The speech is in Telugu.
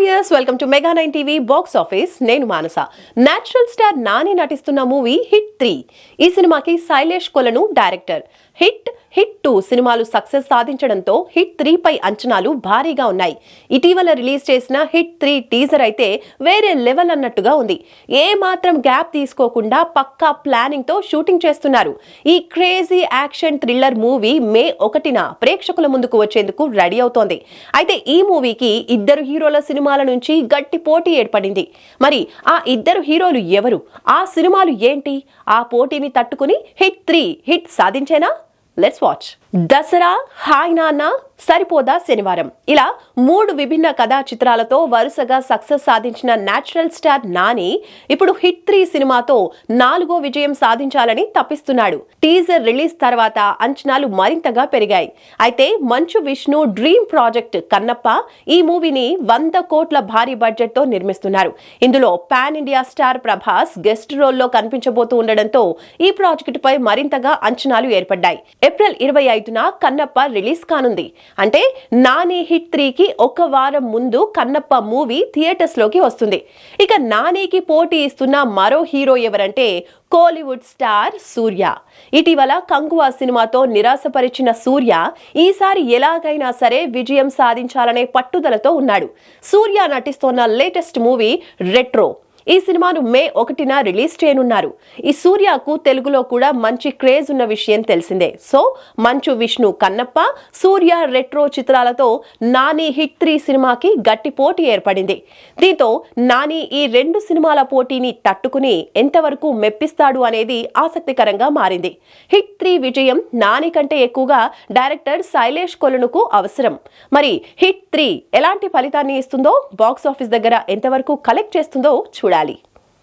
Viewers welcome to Mega nine TV box office నేను మానస. నేచురల్ స్టార్ నాని నటిస్తున్న మూవీ హిట్ త్రీ. ఈ సినిమాకి Sailesh Kolanu director. Hit hit two సినిమాలు సక్సెస్ సాధించడంతో హిట్ త్రీ పై అంచనాలు భారీగా ఉన్నాయి. ఇటీవల రిలీజ్ చేసిన హిట్ త్రీ టీజర్ అయితే వేరే లెవెల్ అన్నట్టుగా ఉంది. ఏ మాత్రం గ్యాప్ తీసుకోకుండా పక్కా ప్లానింగ్తో షూటింగ్ చేస్తున్నారు. ఈ crazy action thriller movie May ఒకటిన ప్రేక్షకుల ముందుకు వచ్చేందుకు రెడీ అవుతోంది. అయితే ఈ మూవీకి ఇద్దరు హీరోల సినిమాల నుంచి గట్టి పోటీ ఏర్పడింది. మరి ఆ ఇద్దరు హీరోలు ఎవరు? ఆ సినిమాలు ఏంటి? ఆ పోటీని తట్టుకుని హిట్ త్రీ హిట్ సాధించేనా? Let's watch. Dasara hi Nanna Saripodhaa Sanivaaram. ఇలా మూడు విభిన్న కథా చిత్రాలతో వరుసగా సక్సెస్ సాధించిన నేచురల్ స్టార్ నాని ఇప్పుడు హిట్ త్రీ సినిమాతో నాలుగో విజయం సాధించాలని తప్పిస్తున్నాడు. టీజర్ రిలీజ్ తర్వాత అంచనాలు మరింతగా పెరిగాయి. అయితే మంచు విష్ణు డ్రీమ్ ప్రాజెక్ట్ కన్నప్ప ఈ మూవీని వంద కోట్ల భారీ బడ్జెట్తో నిర్మిస్తున్నారు. ఇందులో pan India star Prabhas guest రోల్లో కనిపించబోతూ ఉండడంతో ఈ ప్రాజెక్టు పై మరింతగా అంచనాలు ఏర్పడ్డాయి. ఏప్రిల్ ఇరవై ఐదున కన్నప్ప రిలీజ్ కానుంది. అంటే నాని హిట్ త్రీకి ఒక వారం ముందు కన్నప్ప మూవీ థియేటర్స్లోకి వస్తుంది. ఇక నానికి పోటీ ఇస్తున్న మరో హీరో ఎవరంటే కోలీవుడ్ స్టార్ సూర్య. ఇటీవల కంగువా సినిమాతో నిరాశపరిచిన సూర్య ఈసారి ఎలాగైనా సరే విజయం సాధించాలనే పట్టుదలతో ఉన్నాడు. సూర్య నటిస్తోన్న లేటెస్ట్ మూవీ రెట్రో. ఈ సినిమాను మే ఒకటిన రిలీజ్ చేయనున్నారు. ఈ సూర్యకు తెలుగులో కూడా మంచి క్రేజ్ ఉన్న విషయం తెలిసిందే. సో మంచు విష్ణు కన్నప్ప సూర్య రెట్రో చిత్రాలతో నాని హిట్ త్రీ సినిమాకి గట్టి పోటీ ఏర్పడింది. దీంతో నాని ఈ రెండు సినిమాల పోటీని తట్టుకుని ఎంతవరకు మెప్పిస్తాడు అనేది ఆసక్తికరంగా మారింది. హిట్ త్రీ విజయం నాని కంటే ఎక్కువగా డైరెక్టర్ శైలేష్ కొలనుకు అవసరం. మరి హిట్ త్రీ ఎలాంటి ఫలితాన్ని ఇస్తుందో బాక్స్ ఆఫీస్ దగ్గర ఎంతవరకు కలెక్ట్ చేస్తుందో చూడాలి. उडाली